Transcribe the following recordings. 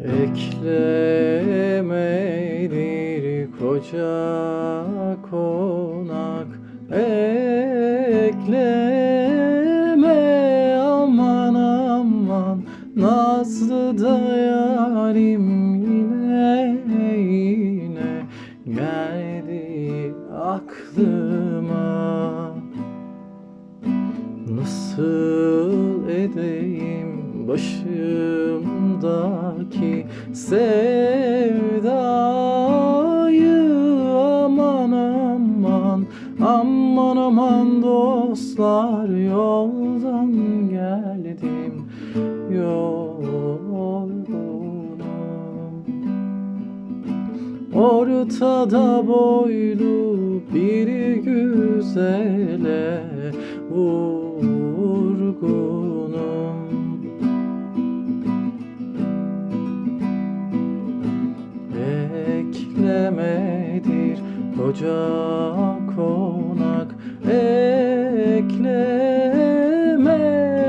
Eklemedir koca konak. Ekleme aman aman. Nazlı da yarim yine yine Geldi aklıma. Nasıl edeyim başımdaki sevdayı aman aman aman aman dostlar yoldan geldim yorgunum Ortada boylu bir güzele vurgunum koca konak Ekleme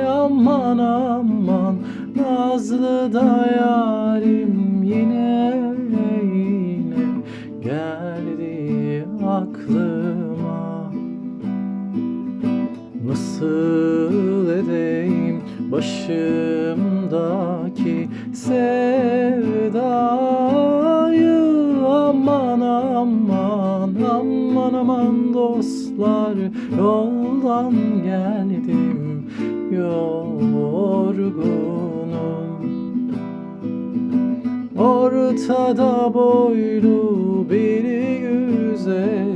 aman aman. Nazlı da yarim yine yine Geldi aklıma. Nasıl edeyim başımdaki sevdayı aman aman dostlar Yoldan geldim yorgunum. Ortada boylu bir güzel